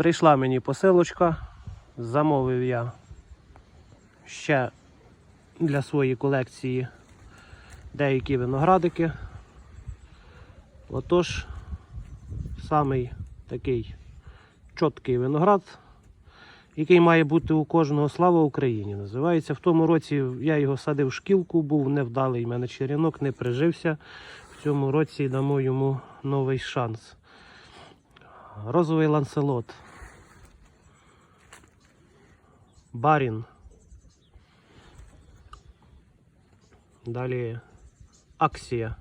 Прийшла мені посилочка, замовив я ще для своєї колекції деякі виноградики. Отож, самий такий чіткий виноград, який має бути у кожного слава Україні. Називається. В тому році я його садив в шкілку, був невдалий в мене черенок, не прижився. В цьому році дамо йому новий шанс. Розовий ланселот. Барін. Далі аксія.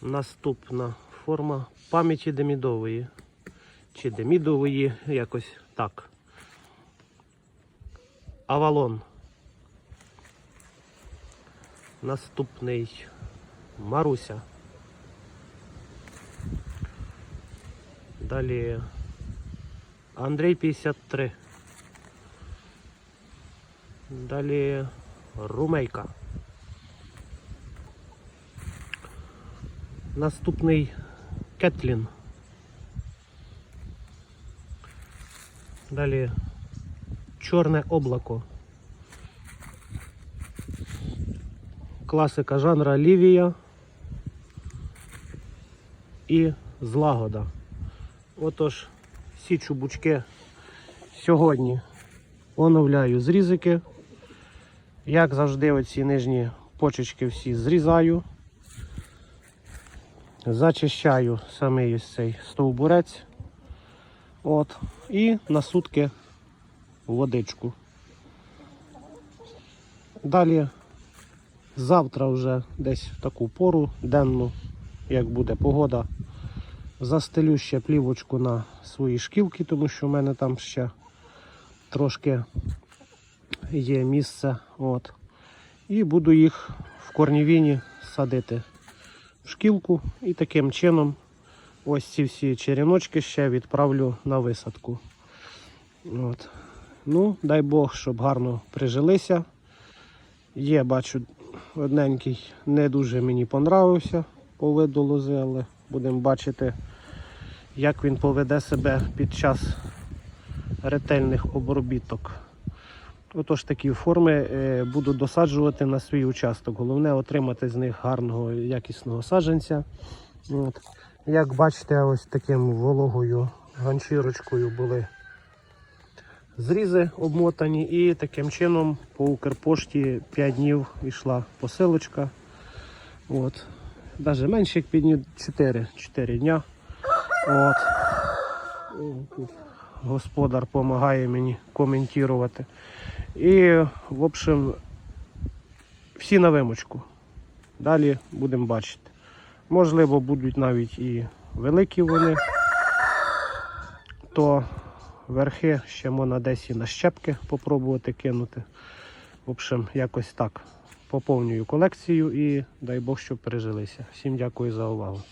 Наступна форма пам'яті демідової. Чи демідової, якось так. Авалон. Наступний Маруся. Далі Андрій 53. Далі Румейка. Наступний Кетлін. Далі Чорне облако. Класика жанра Лівія і злагода. Отож, всі чубучки сьогодні оновляю зрізики. Як завжди, оці нижні почечки всі зрізаю. Зачищаю самий ось цей стовбурець. От. І на сутки водичку. Далі завтра вже десь в таку пору денну, як буде погода, застелю ще плівочку на свої шкілки, тому що в мене там ще трошки є місце. От. І буду їх в корнівіні садити в шкілку і таким чином ось ці всі череночки ще відправлю на висадку. От. Ну, дай Бог, щоб гарно прижилися. Є, бачу, одненький не дуже мені понравився по виду лози, але будемо бачити, як він поведе себе під час ретельних обробіток. Отож такі форми е, буду досаджувати на свій участок. Головне отримати з них гарного якісного саджанця. От. Як бачите, ось таким вологою ганчірочкою були зрізи обмотані, і таким чином по Укрпошті 5 днів йшла посилочка. От. Навіть менше як 5 днів, 4, 4 дня. От. Господар допомагає мені коментувати. І, в общем, всі на вимочку. Далі будемо бачити. Можливо, будуть навіть і великі вони, то верхи ще можна десь і на щепки попробувати кинути. В общем, якось так. Поповнюю колекцію і дай Бог, щоб пережилися. Всім дякую за увагу.